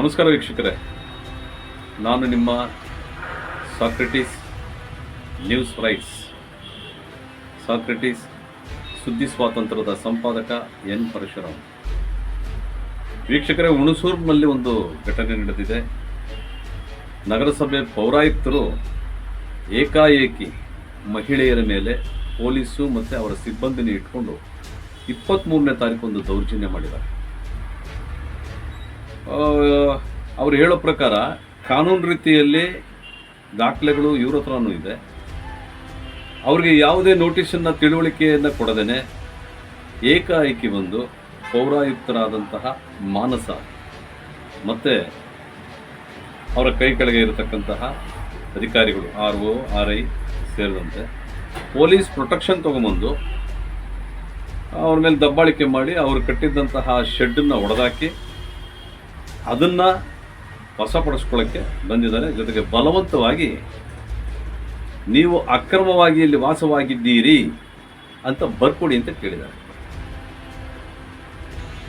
ನಮಸ್ಕಾರ ವೀಕ್ಷಕರೇ. ನಾನು ನಿಮ್ಮ ಸಾಕ್ರೆಟಿಸ್ ನ್ಯೂಸ್ ರೈಟ್ಸ್ ಸಾಕ್ರೆಟಿಸ್ ಸುದ್ದಿ ಸ್ವಾತಂತ್ರ್ಯದ ಸಂಪಾದಕ ಎನ್ ಪರಶುರಾಮ್. ವೀಕ್ಷಕರೇ, ಹುಣಸೂರಿನಲ್ಲಿ ಒಂದು ಘಟನೆ ನಡೆದಿದೆ. ನಗರಸಭೆ ಪೌರಾಯುಕ್ತರು ಏಕಾಏಕಿ ಮಹಿಳೆಯರ ಮೇಲೆ ಪೊಲೀಸು ಮತ್ತು ಅವರ ಸಿಬ್ಬಂದಿನ ಇಟ್ಕೊಂಡು ಇಪ್ಪತ್ತ್ಮೂರನೇ ತಾರೀಕು ದೌರ್ಜನ್ಯ ಮಾಡಿದ್ದಾರೆ. ಅವ್ರು ಹೇಳೋ ಪ್ರಕಾರ ಕಾನೂನು ರೀತಿಯಲ್ಲಿ ದಾಖಲೆಗಳು ಇವ್ರ ಹತ್ರನೂ ಇದೆ. ಅವ್ರಿಗೆ ಯಾವುದೇ ನೋಟಿಸನ್ನು ತಿಳುವಳಿಕೆಯನ್ನು ಕೊಡದೇನೆ ಏಕಾಏಕಿ ಬಂದು ಪೌರಾಯುಕ್ತರಾದಂತಹ ಮಾನಸ ಮತ್ತು ಅವರ ಕೈ ಕೆಳಗೆ ಇರತಕ್ಕಂತಹ ಅಧಿಕಾರಿಗಳು ಆರ್ ಒ, ಆರ್ ಐ ಸೇರಿದಂತೆ ಪೊಲೀಸ್ ಪ್ರೊಟೆಕ್ಷನ್ ತೊಗೊಂಬಂದು ಅವ್ರ ಮೇಲೆ ದಬ್ಬಾಳಿಕೆ ಮಾಡಿ ಅವರು ಕಟ್ಟಿದ್ದಂತಹ ಶೆಡ್ಡನ್ನು ಒಡೆದಾಕಿ ಅದನ್ನು ವಶಪಡಿಸ್ಕೊಳ್ಳೋಕ್ಕೆ ಬಂದಿದ್ದಾರೆ. ಜೊತೆಗೆ ಬಲವಂತವಾಗಿ ನೀವು ಅಕ್ರಮವಾಗಿ ಇಲ್ಲಿ ವಾಸವಾಗಿದ್ದೀರಿ ಅಂತ ಬರ್ಕೊಡಿ ಅಂತ ಕೇಳಿದ್ದಾರೆ.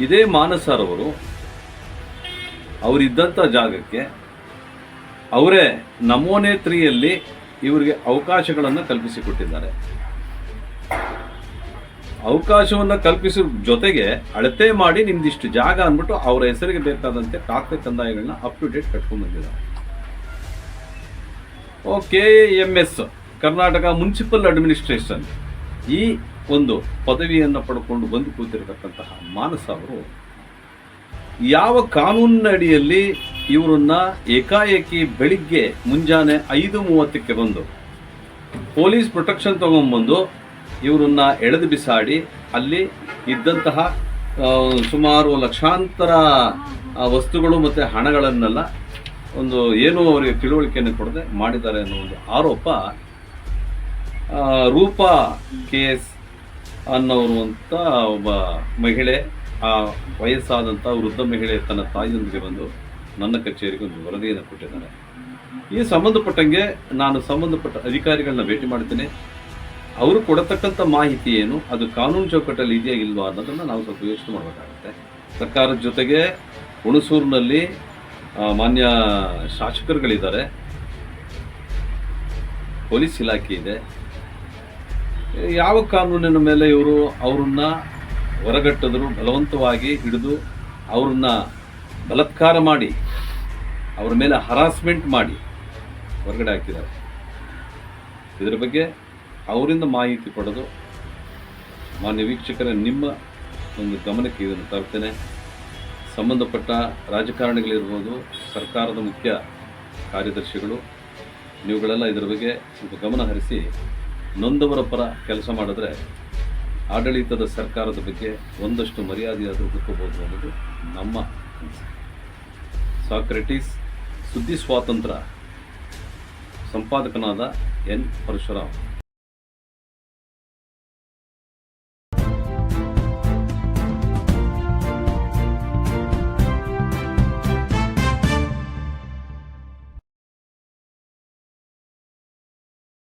ಇದೇ ಮಾನಸರವರು ಅವರಿದ್ದಂಥ ಜಾಗಕ್ಕೆ ಅವರೇ ನಮೋನೆ ತ್ರೀಯಲ್ಲಿ ಇವರಿಗೆ ಅವಕಾಶಗಳನ್ನು ಕಲ್ಪಿಸಿಕೊಟ್ಟಿದ್ದಾರೆ. ಅವಕಾಶವನ್ನು ಕಲ್ಪಿಸೋ ಜೊತೆಗೆ ಅಳತೆ ಮಾಡಿ ನಿಮ್ದಿಷ್ಟು ಜಾಗ ಅಂದ್ಬಿಟ್ಟು ಅವರ ಹೆಸರಿಗೆ ಬೇಕಾದಂತೆ ದಾಖಲೆ ಕಂದಾಯಗಳನ್ನ ಅಪ್ ಟು ಡೇಟ್ ಕಟ್ಕೊಂಡು ಬಂದಿದ್ದಾರೆ. Okay M S Karnataka municipal administration ಈ ಒಂದು ಪದವಿಯನ್ನು ಪಡ್ಕೊಂಡು ಬಂದು ಕೂತಿರತಕ್ಕಂತಹ ಮಾನಸ ಅವರು ಯಾವ ಕಾನೂನಿನ ಅಡಿಯಲ್ಲಿ ಇವರನ್ನ ಏಕಾಏಕಿ ಬೆಳಿಗ್ಗೆ ಮುಂಜಾನೆ ಐದು ಮೂವತ್ತಕ್ಕೆ ಬಂದು ಪೊಲೀಸ್ ಪ್ರೊಟೆಕ್ಷನ್ ತಗೊಂಡ್ಬಂದು ಇವರನ್ನ ಎಳೆದು ಬಿಸಾಡಿ ಅಲ್ಲಿ ಇದ್ದಂತಹ ಸುಮಾರು ಲಕ್ಷಾಂತರ ವಸ್ತುಗಳು ಮತ್ತು ಹಣಗಳನ್ನೆಲ್ಲ ಒಂದು ಏನು ಅವರಿಗೆ ತಿಳುವಳಿಕೆಯನ್ನು ಕೊಡದೆ ಮಾಡಿದ್ದಾರೆ ಅನ್ನೋ ಒಂದು ಆರೋಪ ರೂಪಾ ಕೆ ಎಸ್ ಅನ್ನೋರು ಅಂತ ಒಬ್ಬ ಮಹಿಳೆ, ಆ ವಯಸ್ಸಾದಂಥ ವೃದ್ಧ ಮಹಿಳೆ ತನ್ನ ತಾಯಿಯೊಂದಿಗೆ ಬಂದು ನನ್ನ ಕಚೇರಿಗೆ ಒಂದು ವರದಿಯನ್ನು ಕೊಟ್ಟಿದ್ದಾರೆ ಈ ಸಂಬಂಧಪಟ್ಟಂಗೆ ನಾನು ಸಂಬಂಧಪಟ್ಟ ಅಧಿಕಾರಿಗಳನ್ನ ಭೇಟಿ ಮಾಡ್ತೇನೆ. ಅವರು ಕೊಡತಕ್ಕಂಥ ಮಾಹಿತಿ ಏನು? ಅದು ಕಾನೂನು ಚೌಕಟ್ಟಲ್ಲಿ ಇದೆಯಾ ಇಲ್ವಾ ಅನ್ನೋದನ್ನು ನಾವು ಸ್ವಲ್ಪ ಯೋಚನೆ ಮಾಡಬೇಕಾಗುತ್ತೆ. ಸರ್ಕಾರದ ಜೊತೆಗೆ ಹುಣಸೂರಿನಲ್ಲಿ ಮಾನ್ಯ ಶಾಸಕರುಗಳಿದ್ದಾರೆ. ಪೊಲೀಸ್ ಇಲಾಖೆ ಇದೆ. ಯಾವ ಕಾನೂನಿನ ಮೇಲೆ ಇವರು ಅವರನ್ನ ಹೊರಗಟ್ಟಿದ್ರು, ಬಲವಂತವಾಗಿ ಹಿಡಿದು ಅವ್ರನ್ನ ಬಲತ್ಕಾರ ಮಾಡಿ, ಅವ್ರ ಮೇಲೆ ಹರಾಸ್ಮೆಂಟ್ ಮಾಡಿ ಹೊರಗಡೆ ಹಾಕಿದ್ದಾರೆ. ಇದರ ಬಗ್ಗೆ ಅವರಿಂದ ಮಾಹಿತಿ ಪಡೆದು ಮಾನ್ಯ ವೀಕ್ಷಕರ, ನಿಮ್ಮ ಒಂದು ಗಮನಕ್ಕೆ ಇದನ್ನು ತರ್ತೇನೆ ಸಂಬಂಧಪಟ್ಟ ರಾಜಕಾರಣಿಗಳಿರ್ಬೋದು, ಸರ್ಕಾರದ ಮುಖ್ಯ ಕಾರ್ಯದರ್ಶಿಗಳು, ನೀವುಗಳೆಲ್ಲ ಇದರ ಬಗ್ಗೆ ಸ್ವಲ್ಪ ಗಮನ ಹರಿಸಿ, ನೊಂದವರ ಪರ ಕೆಲಸ ಮಾಡಿದ್ರೆ ಆಡಳಿತದ ಸರ್ಕಾರದ ಬಗ್ಗೆ ಒಂದಷ್ಟು ಮರ್ಯಾದೆಯಾದರೂ ಹುಡ್ಕೋಬೋದು ಅನ್ನೋದು ನಮ್ಮ ಸಾಕ್ರೆಟೀಸ್ ಸಾಕ್ರೆಟಿಸ್ ಸುದ್ದಿ ಸ್ವಾತಂತ್ರ್ಯ ಸಂಪಾದಕನಾದ ಎನ್ ಪರಶುರಾಮ್.